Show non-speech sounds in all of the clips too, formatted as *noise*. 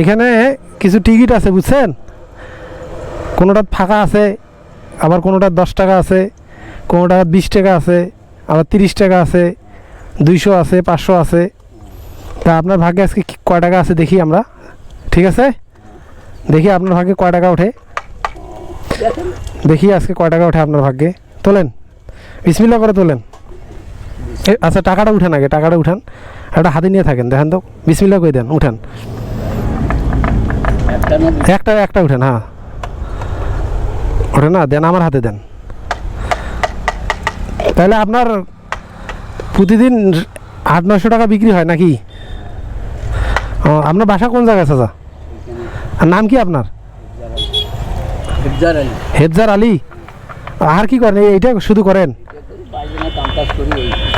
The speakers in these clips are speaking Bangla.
এখানে কিছু টিকিট আছে, বুঝছেন? কোনোটা ফাঁকা আছে, আবার কোনোটা দশ টাকা আছে কোনোটা বিশ টাকা আছে, আবার তিরিশ টাকা আছে, দুইশো আছে, পাঁচশো আছে। তা আপনার ভাগ্যে আজকে কয় টাকা আছে দেখি আমরা। ঠিক আছে? দেখি আপনার ভাগ্যে কয় টাকা ওঠে। দেখি আজকে কয় টাকা ওঠে আপনার ভাগ্যে। তোলেন। বিসমিল্লা করে তোলেন। আচ্ছা টাকাটা উঠান আগে, টাকাটা উঠান। একটা হাতে নিয়ে থাকেন, দেখেন তো। বিসমিল্লা করে দেন, উঠান। একটা একটা উঠেন হ্যাঁ। ওঠে না দেন আমার হাতে দেন। তাহলে আপনার প্রতিদিন আট নশো টাকা বিক্রি হয় নাকি? ও আপনার বাসা কোন জায়গায় চাচা? আর নাম কি আপনার? হেফজার আলী। আর কি করেন? এই- এইটা শুধু করেন?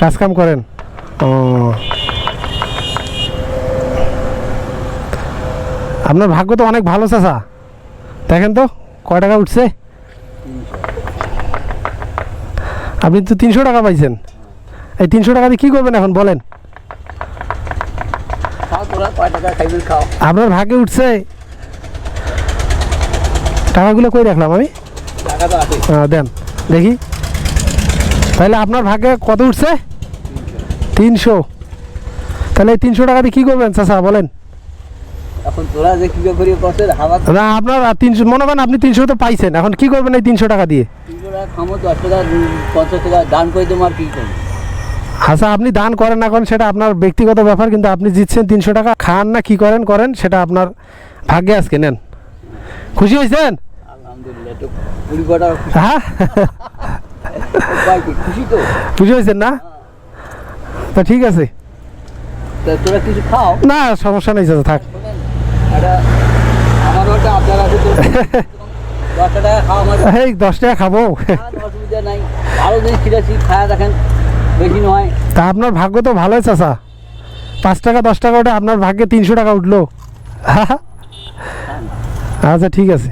কাজ কাম করেন? ও। আপনার ভাগ্য তো অনেক ভালো চাচা। দেখেন তো কয় টাকা উঠছে? আপনি তো তিনশো টাকা পাইছেন। এই তিনশো টাকা দিয়ে কী করবেন এখন বলেন? আপনার ভাগ্যে উঠছে। টাকাগুলো কই রাখলাম আমি? দেন দেখি। তাহলে আপনার ভাগ্যে কত উঠছে? তিনশো। তাহলে এই তিনশো টাকা দিয়ে কী করবেন চাচা বলেন এখন তোরা যে কি করে করছে হাওয়া না আপনার তিনশো মনে করেন আপনি তিনশো তো পাইছেন এখন কি করবেন এই তিনশো টাকা দিয়ে? আচ্ছা আপনি দান করেন না করেন সেটা আপনার ব্যক্তিগত ব্যাপার কিন্তু আপনি জিতছেন তিনশো টাকা খান না কি করেন করেন সেটা আপনার ভাগ্যে আজকে নেন। খুশি হয়েছেন? হ্যাঁ? খুশি হয়েছেন না? তা ঠিক আছে। না সমস্যা নেই থাক। *laughs* এই দশ টাকা খাব। তা আপনার ভাগ্য তো ভালোই চাচা। পাঁচ টাকা দশ টাকা ওটা আপনার ভাগ্যে তিনশো টাকা উঠল। *laughs* আচ্ছা ঠিক আছে।